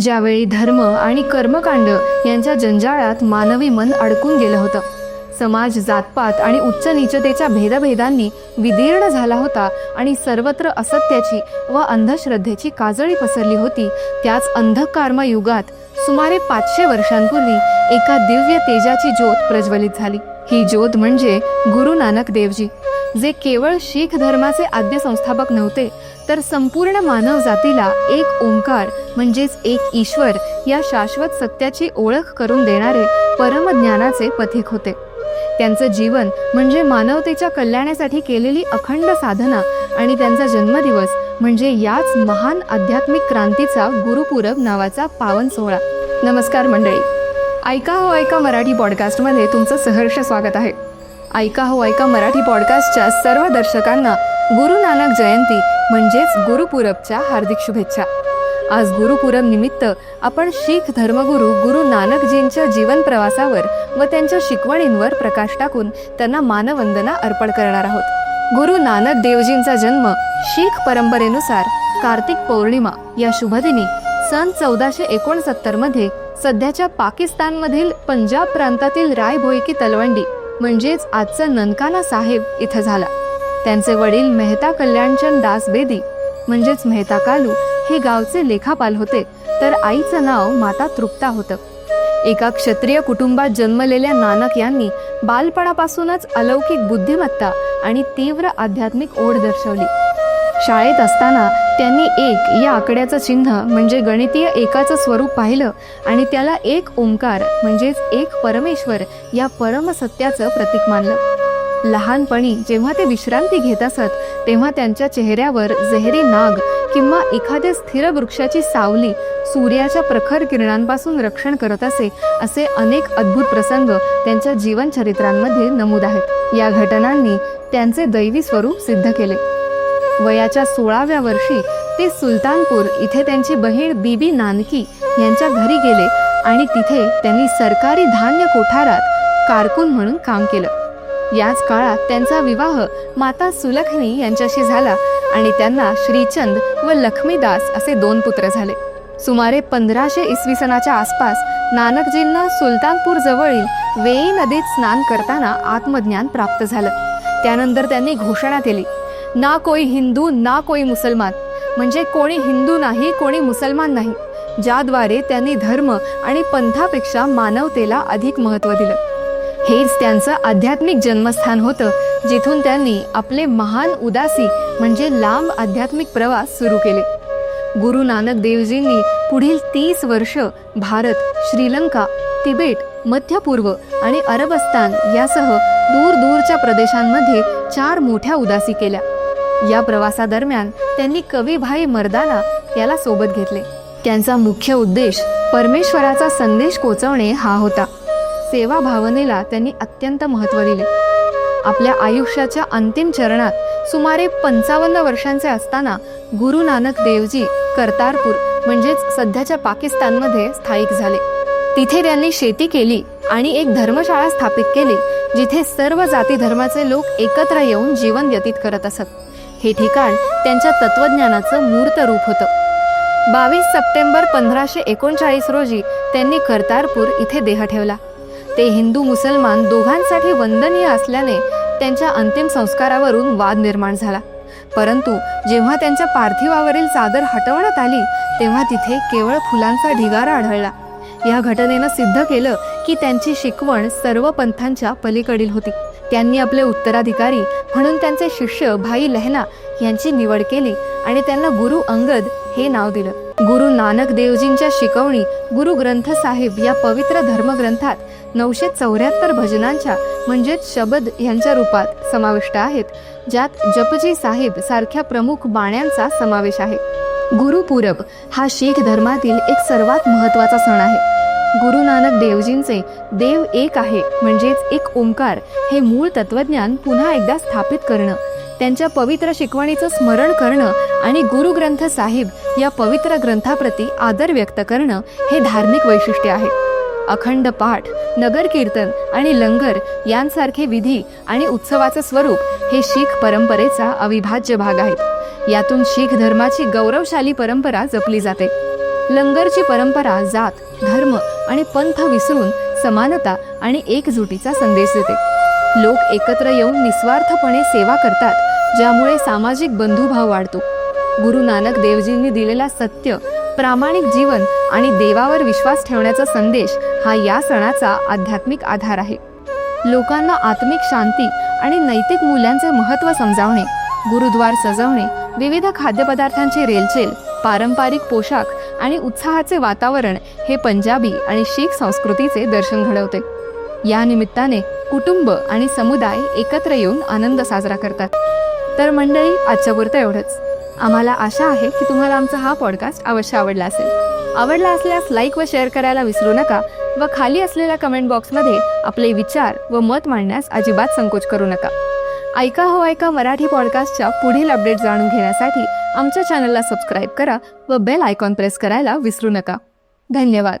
ज्यावेळी धर्म आणि कर्मकांड यांच्या जंजाळात मानवी मन अडकून गेलं होतं. समाज जातपात आणि उच्च निचतेच्या भेदभेदांनी विदीर्ण झाला होता आणि सर्वत्र असत्याची व अंधश्रद्धेची काजळी पसरली होती त्याच अंधकार्म युगात सुमारे पाचशे वर्षांपूर्वी एका दिव्य तेजाची ज्योत प्रज्वलित झाली. ही ज्योत म्हणजे गुरु नानक देवजी. जे केवळ शीख धर्माचे आद्य संस्थापक नव्हते तर संपूर्ण मानव जातीला एक ओंकार म्हणजेच एक ईश्वर या शाश्वत सत्याची ओळख करून देणारे परमज्ञानाचे पथिक होते. त्यांचं जीवन म्हणजे मानवतेच्या कल्याणासाठी केलेली अखंड साधना आणि त्यांचा जन्मदिवस म्हणजे याच महान आध्यात्मिक क्रांतीचा गुरुपूरब नावाचा पावन सोहळा. नमस्कार मंडळी. ऐका हो ऐका मराठी पॉडकास्टमध्ये तुमचं सहर्ष स्वागत आहे. ऐका हो ऐका मराठी पॉडकास्टच्या सर्व दर्शकांना गुरु नानक जयंती म्हणजेच गुरुपूरबच्या हार्दिक शुभेच्छा. आज गुरुपूरब निमित्त आपण शीख धर्मगुरू गुरु नानकजींच्या जीवन प्रवासावर व त्यांच्या शिकवणींवर प्रकाश टाकून त्यांना मानवंदना अर्पण करणार आहोत. गुरु नानक देवजींचा जन्म शीख परंपरेनुसार कार्तिक पौर्णिमा या शुभदिनी सन चौदाशे एकोणसत्तरमध्ये सध्याच्या पाकिस्तानमधील पंजाब प्रांतातील रायभोईकी तलवंडी म्हणजेच आजचं ननकाना साहेब इथं झाला. त्यांचे वडील मेहता कल्याणचंद दास बेदी म्हणजेच मेहता कालू हे गावचे लेखापाल होते. तर आईचं नाव माता तृप्ता होतं. एका क्षत्रिय कुटुंबात जन्मलेल्या नानक यांनी बालपणापासूनच अलौकिक बुद्धिमत्ता आणि तीव्र आध्यात्मिक ओढ दर्शवली. शाळेत असताना त्यांनी एक या आकड्याचं चिन्ह म्हणजे गणितीय एकाचं स्वरूप पाहिलं आणि त्याला एक ओंकार म्हणजेच एक परमेश्वर या परमसत्याचं प्रतीक मानलं. लहानपणी जेव्हा ते विश्रांती घेत असत तेव्हा त्यांच्या चेहऱ्यावर जहेरी नाग किंवा एखाद्या स्थिर वृक्षाची सावली सूर्याच्या प्रखर किरणांपासून रक्षण करत असे असे अनेक अद्भुत प्रसंग त्यांच्या जीवनचरित्रांमध्ये नमूद आहेत. या घटनांनी त्यांचे दैवी स्वरूप सिद्ध केले. वयाच्या सोळाव्या वर्षी ते सुलतानपूर इथे त्यांची बहीण बीबी नानकी यांच्या घरी गेले आणि तिथे त्यांनी सरकारी धान्य कोठारात कारकून म्हणून काम केलं. याच काळात त्यांचा विवाह माता सुलखनी यांच्याशी झाला आणि त्यांना श्रीचंद व लक्ष्मीदास असे दोन पुत्र झाले. सुमारे पंधराशे इसवी सनाच्या आसपास नानकजींना सुलतानपूर जवळील वेई नदीत स्नान करताना आत्मज्ञान प्राप्त झालं. त्यानंतर त्यांनी घोषणा केली ना कोई हिंदू ना कोई मुसलमान. म्हणजे कोणी हिंदू नाही कोणी मुसलमान नाही. ज्याद्वारे त्यांनी धर्म आणि पंथापेक्षा मानवतेला अधिक महत्त्व दिलं. हेच त्यांचं आध्यात्मिक जन्मस्थान होतं जिथून त्यांनी आपले महान उदासी म्हणजे लांब आध्यात्मिक प्रवास सुरू केले. गुरु नानक देवजींनी पुढील तीस वर्ष भारत श्रीलंका तिबेट मध्य पूर्व आणि अरबस्तान यासह दूर दूरच्या प्रदेशांमध्ये चार मोठ्या उदासी केल्या. या प्रवासादरम्यान त्यांनी कवीभाई मर्दाना याला सोबत घेतले. त्यांचा मुख्य उद्देश परमेश्वराचा संदेश पोचवणे हा होता. सेवा भावनेला त्यांनी अत्यंत महत्त्व दिले. आपल्या आयुष्याच्या अंतिम चरणात सुमारे पंचावन्न वर्षांचे असताना गुरु नानक देवजी कर्तारपूर म्हणजेच सध्याच्या पाकिस्तानमध्ये स्थायिक झाले. तिथे त्यांनी शेती केली आणि एक धर्मशाळा स्थापित केली जिथे सर्व जाती धर्माचे लोक एकत्र येऊन जीवन व्यतीत करत असत. हे ठिकाण त्यांच्या तत्वज्ञानाचं मूर्त रूप होतं. बावीस सप्टेंबर पंधराशे एकोणचाळीस रोजी त्यांनी कर्तारपूर इथे देह ठेवला. ते हिंदू मुसलमान दोघांसाठी वंदनीय असल्याने त्यांच्या अंतिम संस्कारावरून वाद निर्माण झाला. परंतु जेव्हा त्यांच्या पार्थिवावरील चादर हटवण्यात आली तेव्हा तिथे केवळ फुलांचा ढिगारा आढळला. या घटनेनं सिद्ध केलं की त्यांची शिकवण सर्व पंथांच्या पलीकडील होती. त्यांनी आपले उत्तराधिकारी म्हणून त्यांचे शिष्य भाई लहना यांची निवड केली आणि त्यांना गुरु अंगद हे नाव दिलं. गुरु नानक देवजींच्या शिकवणी गुरु ग्रंथ साहेब या पवित्र धर्मग्रंथात नऊशे चौऱ्याहत्तर भजनांच्या म्हणजेच शबद यांच्या रूपात समाविष्ट आहेत ज्यात जपजी साहेब सारख्या प्रमुख बाण्यांचा समावेश आहे. गुरुपूरब हा शीख धर्मातील एक सर्वात महत्त्वाचा सण आहे. गुरु नानक देवजींचे देव एक आहे म्हणजेच एक ओंकार हे मूळ तत्वज्ञान पुन्हा एकदा स्थापित करणं. त्यांच्या पवित्र शिकवणीचं स्मरण करणं आणि गुरुग्रंथ साहिब या पवित्र ग्रंथाप्रती आदर व्यक्त करणं हे धार्मिक वैशिष्ट्य आहे. अखंड पाठ नगर कीर्तन आणि लंगर यांसारखे विधी आणि उत्सवाचं स्वरूप हे शीख परंपरेचा अविभाज्य भाग आहेत यातून शीख धर्माची गौरवशाली परंपरा जपली जाते. लंगरची परंपरा जात धर्म आणि पंथ विसरून समानता आणि एकजुटीचा संदेश देते. लोक एकत्र येऊन निस्वार्थपणे सेवा करतात ज्यामुळे सामाजिक बंधुभाव वाढतो. गुरु नानक देवजींनी दिलेला सत्य प्रामाणिक जीवन आणि देवावर विश्वास ठेवण्याचा संदेश हा या सणाचा आध्यात्मिक आधार आहे. लोकांना आत्मिक शांती आणि नैतिक मूल्यांचे महत्त्व समजावणे गुरुद्वार सजवणे विविध खाद्यपदार्थांची रेलचेल पारंपरिक पोशाख आणि उत्साहाचे वातावरण हे पंजाबी आणि शीख संस्कृतीचे दर्शन घडवते. या निमित्ताने कुटुंब आणि समुदाय एकत्र येऊन आनंद साजरा करतात. तर मंडळी आजच्या पुरतं एवढंच. आम्हाला आशा आहे की तुम्हाला आमचा हा पॉडकास्ट अवश्य आवडला असेल. आवडला असल्यास लाईक व शेअर करायला विसरू नका व खाली असलेल्या कमेंट बॉक्समध्ये आपले विचार व मत मांडण्यास अजिबात संकोच करू नका. ऐका हो ऐका मराठी पॉडकास्टच्या पुढील अपडेट जाणून घेण्यासाठी आमच्या चॅनलला सबस्क्राईब करा व बेल आयकॉन प्रेस करायला विसरू नका. धन्यवाद.